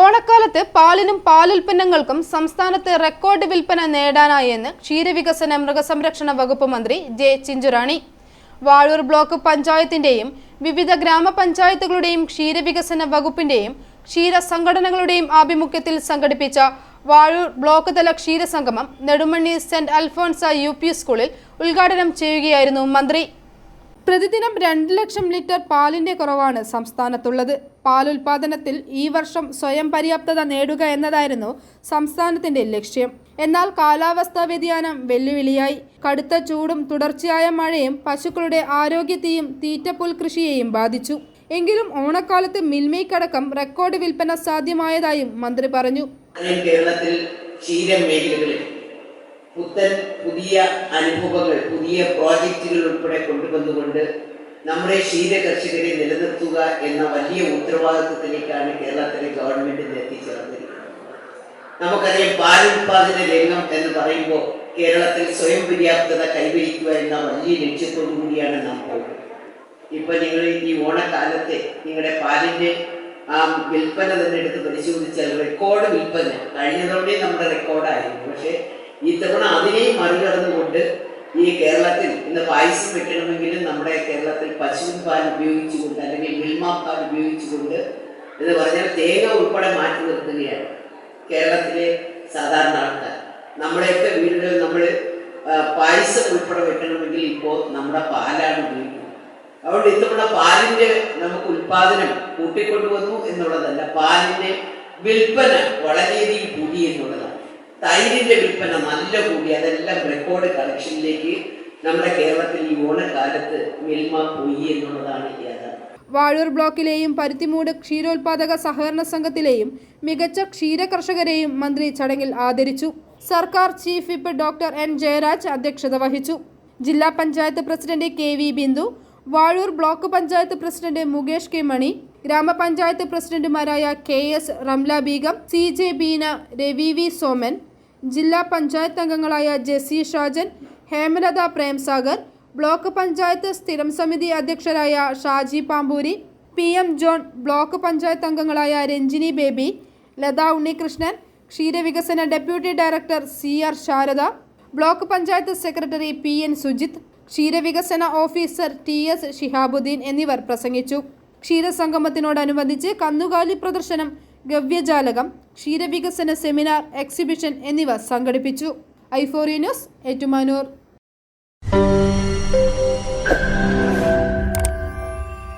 ഓണക്കാലത്ത് പാലിനും പാലുൽപ്പന്നങ്ങൾക്കും സംസ്ഥാനത്ത് റെക്കോർഡ് വിൽപ്പന നേടാനായെന്ന് ക്ഷീരവികസന മൃഗസംരക്ഷണ വകുപ്പ് മന്ത്രി ജെ ചിഞ്ചുറാണി. വാഴൂർ ബ്ലോക്ക് പഞ്ചായത്തിന്റെയും വിവിധ ഗ്രാമപഞ്ചായത്തുകളുടെയും ക്ഷീരവികസന വകുപ്പിന്റെയും ക്ഷീര സംഘടനകളുടെയും ആഭിമുഖ്യത്തിൽ സംഘടിപ്പിച്ച വാഴൂർ ബ്ലോക്ക് തല ക്ഷീരസംഗമം നെടുമണ്ണി സെന്റ് അൽഫോൺസ യു സ്കൂളിൽ ഉദ്ഘാടനം ചെയ്യുകയായിരുന്നു മന്ത്രി. പ്രതിദിനം രണ്ട് ലക്ഷം ലിറ്റർ പാലിന്റെ കുറവാണ് സംസ്ഥാനത്തുള്ളത്. പാലുൽപാദനത്തിൽ ഈ വർഷം സ്വയം പര്യാപ്തത നേടുക എന്നതായിരുന്നു സംസ്ഥാനത്തിന്റെ ലക്ഷ്യം. എന്നാൽ കാലാവസ്ഥാ വ്യതിയാനം വെല്ലുവിളിയായി. കടുത്ത ചൂടും തുടർച്ചയായ മഴയും പശുക്കളുടെ ആരോഗ്യത്തെയും തീറ്റപ്പുൽ കൃഷിയെയും ബാധിച്ചു. എങ്കിലും ഓണക്കാലത്ത് മിൽമയ്ക്കടക്കം റെക്കോർഡ് വിൽപ്പന സാധ്യമായതായും മന്ത്രി പറഞ്ഞു. കേരളത്തിൽ ക്ഷീര മേഖലകളിൽ പുത്തൻ പുതിയ അനുഭവങ്ങൾ പുതിയ പ്രോജക്റ്റുകൾ ഉൾപ്പെടെ കൊണ്ടുവന്നുകൊണ്ട് നമ്മുടെ ക്ഷീര കർഷകരെ നിലനിർത്തുക എന്ന വലിയ ഉത്തരവാദിത്വത്തിലേക്കാണ് കേരളത്തിലെ ഗവൺമെന്റ് എത്തിച്ചേർന്നിരിക്കുന്നത്. നമുക്കറിയാം പാലുൽപാദന രംഗം എന്ന് പറയുമ്പോൾ കേരളത്തിൽ സ്വയം പര്യാപ്തത കൈവരിക്കുക എന്ന വലിയ ലക്ഷ്യത്തോടു കൂടിയാണ് നാം പോകുന്നത്. ഇപ്പൊ നിങ്ങൾ ഈ ഓണക്കാലത്തെ നിങ്ങളുടെ പാലിന്റെ ആ വിൽപ്പന തന്നെ എടുത്ത് പരിശോധിച്ചാൽ റെക്കോർഡ് വിൽപ്പന. കഴിഞ്ഞ തവണയും നമ്മുടെ റെക്കോർഡായിരുന്നു പക്ഷേ ഈ തവണ അതിനെയും മറികടന്നുകൊണ്ട് ഈ കേരളത്തിൽ ഇന്ന് പായസം വെക്കണമെങ്കിലും നമ്മുടെ കേരളത്തിൽ പശുവിൻ പാൽ ഉപയോഗിച്ചുകൊണ്ട് അല്ലെങ്കിൽ മിൽമാ പാൽ ഉപയോഗിച്ചുകൊണ്ട് എന്ന് പറഞ്ഞാൽ തേങ്ങ ഉൾപ്പെടെ മാറ്റി നിർത്തുകയാണ് കേരളത്തിലെ സാധാരണ ആൾക്കാർ. നമ്മുടെയൊക്കെ വീടുകളിൽ നമ്മൾ പായസം ഉൾപ്പെടെ വെക്കണമെങ്കിൽ ഇപ്പോൾ നമ്മുടെ പാലാണ് ഉപയോഗിക്കുന്നത്. അതുകൊണ്ട് ഇത്തവണ പാലിന്റെ നമുക്ക് ഉൽപാദനം കൂട്ടിക്കൊണ്ടുവന്നു എന്നുള്ളതല്ല പാലിന്റെ വിൽപ്പന വളരെയധികം കൂടി എന്നുള്ളതാണ്. തൈരിന്റെ വിൽപ്പന നല്ല കൂടി. അതെല്ലാം റെക്കോർഡ് കളക്ഷനിലേക്ക് നമ്മുടെ കേരളത്തിൽ ഈ ഓണക്കാലത്ത് മിൽമ പോയി എന്നുള്ളതാണ് വാഴൂർ ബ്ലോക്കിലെയും പരുത്തിമൂട് ക്ഷീരോത്പാദക സഹകരണ സംഘത്തിലെയും മികച്ച ക്ഷീര കർഷകരെയും മന്ത്രി ചടങ്ങിൽ ആദരിച്ചു. സർക്കാർ chief whip doctor N Jayaraj അധ്യക്ഷത വഹിച്ചു. ജില്ലാ panchayat president K V Bindu Vazhoor block panchayat president Mukesh K Mani ഗ്രാമപഞ്ചായത്ത് പ്രസിഡന്റുമാരായ K S Ramla Beegum C J Beena Ravi V Soman ജില്ലാ പഞ്ചായത്ത് അംഗങ്ങളായ ജെസി ഷാജൻ ഹേമലത പ്രേംസാഗർ ബ്ലോക്ക് പഞ്ചായത്ത് സ്ഥിരം സമിതി അധ്യക്ഷരായ Shaji Pampoori P M John block panchayat അംഗങ്ങളായ രഞ്ജിനി ബേബി ലത ഉണ്ണികൃഷ്ണൻ ക്ഷീരവികസന deputy director C R Sharada block panchayat secretary P N Sujith ക്ഷീരവികസന officer T S Shihabuddin എന്നിവർ പ്രസംഗിച്ചു. ക്ഷീരസംഗമത്തിനോടനുബന്ധിച്ച് കന്നുകാലി പ്രദർശനം ഗവ്യജാലകം ക്ഷീരവികസന സെമിനാർ എക്സിബിഷൻ എന്നിവ സംഘടിപ്പിച്ചു. ഐഫോറിയ ന്യൂസ് ഏറ്റുമാനൂർ.